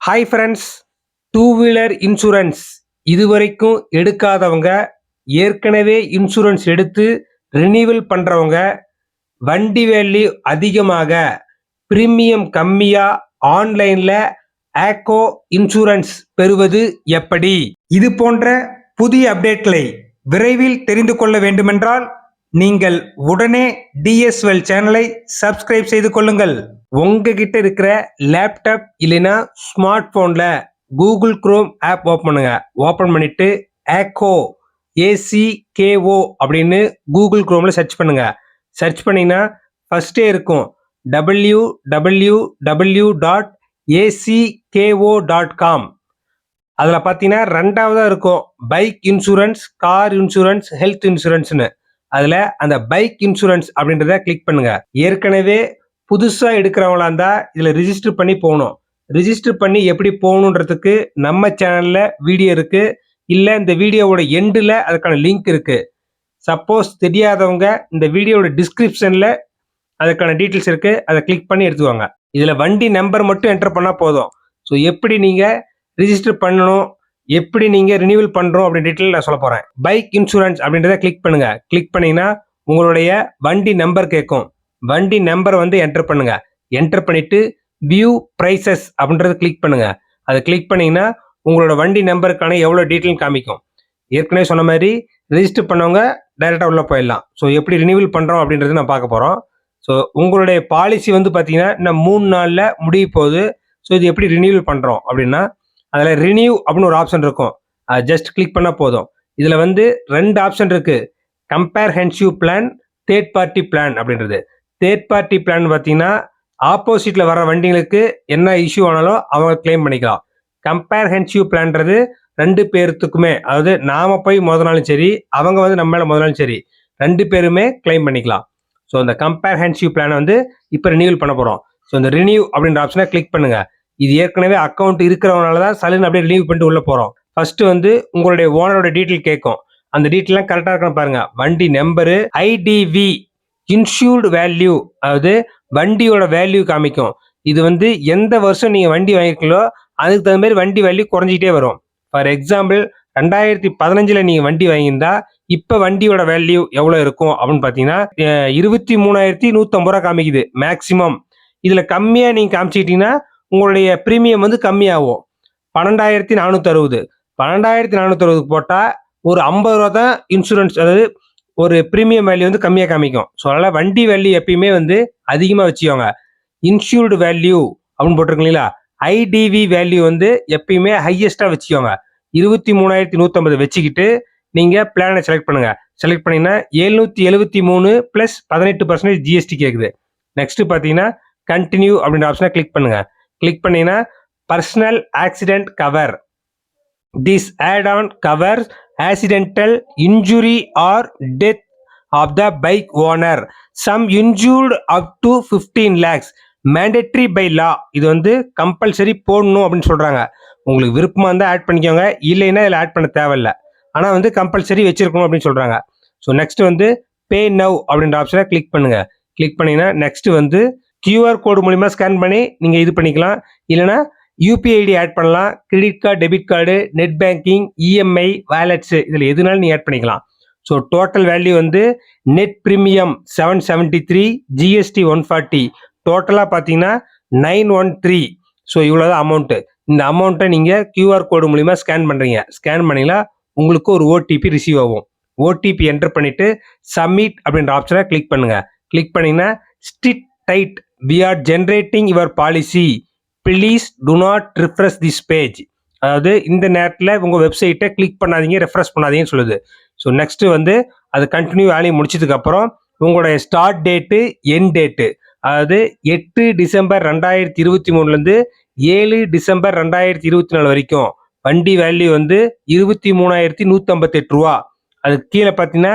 Hi friends two wheeler insurance இதுவரைக்கும் எடுக்காதவங்க ஏற்கனவே இன்சூரன்ஸ் எடுத்து ரினீவல் பண்ணுறவங்க வண்டி வேல்யூ அதிகமாக பிரீமியம் கம்மியாக ஆன்லைனில் ஆக்கோ இன்சூரன்ஸ் பெறுவது எப்படி? இது போன்ற புதிய அப்டேட்களை விரைவில் தெரிந்து கொள்ள வேண்டுமென்றால் நீங்கள் உடனே டிஎஸ்எல் சேனலை சப்ஸ்கிரைப் செய்து கொள்ளுங்கள். உங்ககிட்ட இருக்கிற லேப்டாப் இல்லைன்னா ஸ்மார்ட் ஃபோனில் கூகுள் குரோம் ஆப் ஓப்பன் பண்ணுங்க. ஓப்பன் பண்ணிட்டு Acko A C K O அப்படின்னு கூகுள் குரோமில் சர்ச் பண்ணுங்க. சர்ச் பண்ணிங்கன்னா ஃபர்ஸ்டே இருக்கும். W W W dot A C K O dot com அதில் பார்த்தீங்கன்னா ரெண்டாவதாக இருக்கும். Bike insurance car insurance health இன்சூரன்ஸ்னு அதில் அந்த பைக் இன்சூரன்ஸ் அப்படின்றத கிளிக் பண்ணுங்க. ஏற்கனவே புதுசாக எடுக்கிறவங்களா இருந்தால் இதில் ரிஜிஸ்டர் பண்ணி போகணும். ரிஜிஸ்டர் பண்ணி எப்படி போகணுன்றதுக்கு நம்ம சேனலில் வீடியோ இருக்குது இல்லை இந்த வீடியோவோட எண்டில் அதுக்கான லிங்க் இருக்குது சப்போஸ் தெரியாதவங்க இந்த வீடியோவோட டிஸ்கிரிப்ஷனில் அதுக்கான டீட்டெயில்ஸ் இருக்குது அதை கிளிக் பண்ணி எடுத்துவாங்க இதில் வண்டி நம்பர் மட்டும் என்டர் பண்ணால் போதும். ஸோ எப்படி நீங்கள் ரிஜிஸ்டர் பண்ணணும்? எப்படி நீங்கள் ரினியூவல் பண்ணுறோம் அப்படின்னு டீட்டெயில் நான் சொல்ல போகிறேன் பைக் இன்சூரன்ஸ் அப்படின்றத கிளிக் பண்ணுங்கள் கிளிக் பண்ணிங்கன்னா உங்களுடைய வண்டி நம்பர் கேட்கும். வண்டி நம்பர் வந்து என்டர் பண்ணுங்க. என்டர் பண்ணிட்டு வியூ ப்ரைசஸ் அப்படின்றத கிளிக் பண்ணுங்க. அதை கிளிக் பண்ணீங்கன்னா உங்களோட வண்டி நம்பருக்கான எவ்வளோ டீட்டெயில் காமிக்கும். ஏற்கனவே சொன்ன மாதிரி ரிஜிஸ்டர் பண்ணவங்க டைரெக்டாக உள்ளே போயிடலாம். ஸோ எப்படி ரினியூவல் பண்ணுறோம் அப்படின்றது நான் பார்க்க போகிறோம் ஸோ உங்களுடைய பாலிசி வந்து பார்த்தீங்கன்னா இன்னும் மூணு நாளில் முடிய போகுது. ஸோ இது எப்படி ரினியூவல் பண்ணுறோம் அப்படின்னா அதில் ரினியூ அப்படின்னு ஒரு ஆப்ஷன் இருக்கும். அது ஜஸ்ட் கிளிக் பண்ணால் போதும். இதில் வந்து ரெண்டு ஆப்ஷன் இருக்குது comprehensive plan third party plan அப்படின்றது. தேர்ட் பார்ட்டி பிளான் பார்த்தீங்கன்னா ஆப்போசிட்டில் வர வண்டிகளுக்கு என்ன இஷ்யூ ஆனாலும் அவங்க கிளைம் பண்ணிக்கலாம். கம்பேர் ஹென்சிவ் பிளான்றது ரெண்டு பேர்த்துக்குமே. அதாவது நாம போய் முதனாலும் சரி அவங்க வந்து நம்ம மேலே முதனாலும் சரி ரெண்டு பேருமே கிளைம் பண்ணிக்கலாம். ஸோ அந்த கம்பேர் ஹென்சிவ் பிளானை வந்து இப்போ ரினியூவல் பண்ண போகிறோம் ஸோ இந்த ரினியூ அப்படின்ற ஆப்ஷனை கிளிக் பண்ணுங்கள் இது ஏற்கனவே அக்கௌண்ட் இருக்கிறவனால தான் சலுன்னு அப்படியே ரினியூவ் பண்ணிட்டு உள்ளே போகிறோம் ஃபர்ஸ்ட் வந்து உங்களுடைய ஓனரோட டீட்டெயில் கேட்கும். அந்த டீட்டெயிலாம் கரெக்டாக இருக்கணும் பாருங்க. வண்டி நம்பரு ஐடிவி இன்ஷூர்டு வேல்யூ அதாவது வண்டியோட வேல்யூ காமிக்கும். இது வந்து எந்த வருஷம் நீங்கள் வண்டி வாங்கிருக்கீங்களோ அதுக்கு தகுந்த மாதிரி வண்டி வேல்யூ குறைஞ்சிக்கிட்டே வரும். ஃபார் எக்ஸாம்பிள் ரெண்டாயிரத்தி பதினஞ்சில் நீங்கள் வண்டி வாங்கியிருந்தா இப்போ வண்டியோட வேல்யூ எவ்வளோ இருக்கும் அப்படின்னு பார்த்தீங்கன்னா இருபத்தி மூணாயிரத்தி நூற்றம்பது ரூபா காமிக்குது மேக்ஸிமம் இதில் கம்மியாக நீங்கள் காமிச்சிக்கிட்டீங்கன்னா உங்களுடைய ப்ரீமியம் வந்து கம்மியாகும். பன்னெண்டாயிரத்தி நானூற்றி அறுபது பன்னெண்டாயிரத்தி நானூற்றி போட்டால் ஒரு ஐம்பது ரூபா தான் இன்சூரன்ஸ் அதாவது ஒரு ப்ரீமியம் வேல்யூ வந்து கம்மியாக காமிக்கும். ஸோ அதனால் வண்டி வேல்யூ எப்பயுமே வந்து அதிகமாக வச்சுக்கோங்க. இன்சூர்டு வேல்யூ அப்படின்னு போட்டிருக்கீங்களா ஐடிவி வேல்யூ வந்து எப்பயுமே ஹையஸ்ட்டாக வச்சுக்கோங்க. இருபத்தி மூணாயிரத்தி நூற்றம்பது வச்சுக்கிட்டு நீங்கள் பிளானை செலக்ட் பண்ணுங்கள் செலக்ட் பண்ணிங்கன்னா எழுநூற்றி எழுபத்தி மூணு ப்ளஸ் பதினெட்டு பர்சன்டேஜ் ஜிஎஸ்டி கேட்குது நெக்ஸ்ட்டு பார்த்தீங்கன்னா கண்டினியூ அப்படின்ற ஆப்ஷனை கிளிக் பண்ணுங்கள் கிளிக் பண்ணீங்கன்னா personal accident cover this add on cover accidental injury or death of the bike owner sum injured up to fifteen lakhs mandatory by law இது வந்து compulsory போடணும் அப்படின்னு சொல்கிறாங்க உங்களுக்கு விருப்பமாக இருந்தால் ஆட் பண்ணிக்கோங்க. இல்லைன்னா இதில் ஆட் பண்ண தேவையில்ல. ஆனால் வந்து கம்பல்சரி வச்சுருக்கணும் அப்படின்னு சொல்கிறாங்க ஸோ நெக்ஸ்ட் வந்து பே நவ் அப்படின்ற ஆப்ஷனை கிளிக் பண்ணுங்கள் கிளிக் பண்ணிங்கன்னா நெக்ஸ்ட் வந்து கியூஆர் கோடு மூலிமா ஸ்கேன் பண்ணி நீங்கள் இது பண்ணிக்கலாம். இல்லைன்னா யூபிஐ ஐடி ஆட் பண்ணலாம். Credit card debit card net banking EMI wallets இதில் எதுனாலும் நீங்கள் ஆட் பண்ணிக்கலாம். ஸோ டோட்டல் வேல்யூ வந்து net premium seven seventy three GST one forty டோட்டலாக பார்த்தீங்கன்னா நைன் ஒன் த்ரீ ஸோ இவ்வளோ தான் அமௌண்ட்டு இந்த அமௌண்ட்டை நீங்கள் கியூஆர் கோடு மூலிமா ஸ்கேன் பண்ணுறீங்க ஸ்கேன் பண்ணிங்களா உங்களுக்கு ஒரு ஓடிபி ரிசீவ் ஆகும். ஓடிபி என்டர் பண்ணிவிட்டு சப்மிட் அப்படின்ற ஆப்ஷனை கிளிக் பண்ணுங்கள் கிளிக் பண்ணிங்கன்னா sit tight we are generating your policy please do not refresh this page அதாவது இந்த நேரத்தில் உங்கள் வெப்சைட்டை கிளிக் பண்ணாதீங்க ரெஃப்ரெஷ் பண்ணாதீங்கன்னு சொல்லுது. ஸோ நெக்ஸ்ட் வந்து அது கண்டினியூ வேலையை முடிச்சதுக்கப்புறம் உங்களுடைய ஸ்டார்ட் டேட்டு என் டேட்டு அதாவது எட்டு டிசம்பர் ரெண்டாயிரத்தி இருபத்தி மூணுலேருந்து ஏழு டிசம்பர் ரெண்டாயிரத்தி இருபத்தி நாலு வரைக்கும் வண்டி வேல்யூ வந்து இருபத்தி மூணாயிரத்தி நூற்றம்பத்தெட்டு ரூபா. அதுக்கு கீழே பார்த்தீங்கன்னா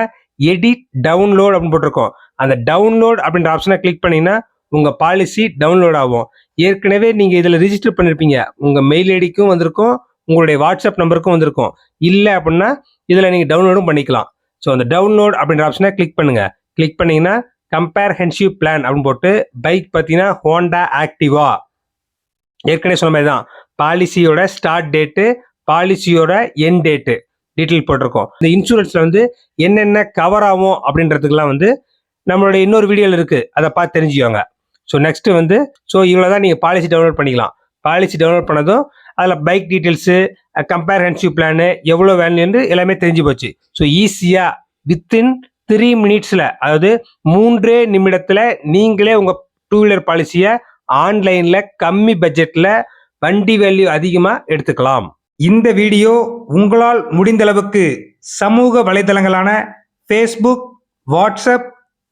எடிட் டவுன்லோட் அப்படின்னு போட்டிருக்கோம். அந்த டவுன்லோட் அப்படின்ற ஆப்ஷனை கிளிக் பண்ணிங்கன்னா உங்கள் பாலிசி டவுன்லோட் ஆகும். ஏற்கனவே நீங்கள் இதில் ரிஜிஸ்டர் பண்ணியிருப்பீங்க உங்கள் மெயில் ஐடிக்கும் வந்திருக்கும். உங்களுடைய வாட்ஸ்அப் நம்பருக்கும் வந்திருக்கும். இல்லை அப்படின்னா இதில் நீங்கள் டவுன்லோடும் பண்ணிக்கலாம். ஸோ அந்த டவுன்லோட் அப்படின்ற ஆப்ஷனை கிளிக் பண்ணுங்கள் கிளிக் பண்ணிங்கன்னா கம்பேர் ஹென்ஷிவ் பிளான் அப்படின்னு போட்டு பைக் பார்த்தீங்கன்னா ஹோண்டா ஆக்டிவா ஏற்கனவே சொன்ன மாதிரி தான் பாலிசியோட ஸ்டார்ட் டேட்டு பாலிசியோட என் டேட்டு டீட்டெயில் போட்டிருக்கோம். இந்த இன்சூரன்ஸில் வந்து என்னென்ன கவர் ஆகும் அப்படின்றதுக்கெல்லாம் வந்து நம்மளுடைய இன்னொரு வீடியோவில் இருக்குது அதை பார்த்து தெரிஞ்சுக்கோங்க. ஸோ நெக்ஸ்ட் வந்து ஸோ இவ்வளோ தான் நீங்கள் பாலிசி டவுன்லோட் பண்ணிக்கலாம். பாலிசி டவுன்லோட் பண்ணதும் அதில் பைக் டீட்டெயில்ஸு கம்பேரன்சிவ் பிளானு எவ்வளோ வேணும்னு எல்லாமே தெரிஞ்சு போச்சு. ஸோ ஈஸியாக வித்தின் த்ரீ மினிட்ஸில் அதாவது மூன்றே நிமிடத்தில் நீங்களே உங்கள் டூ வீலர் பாலிசியை ஆன்லைனில் கம்மி பட்ஜெட்டில் வண்டி வேல்யூ அதிகமாக எடுத்துக்கலாம். இந்த வீடியோ உங்களால் முடிந்தளவுக்கு சமூக வலைதளங்களான ஃபேஸ்புக் வாட்ஸ்அப்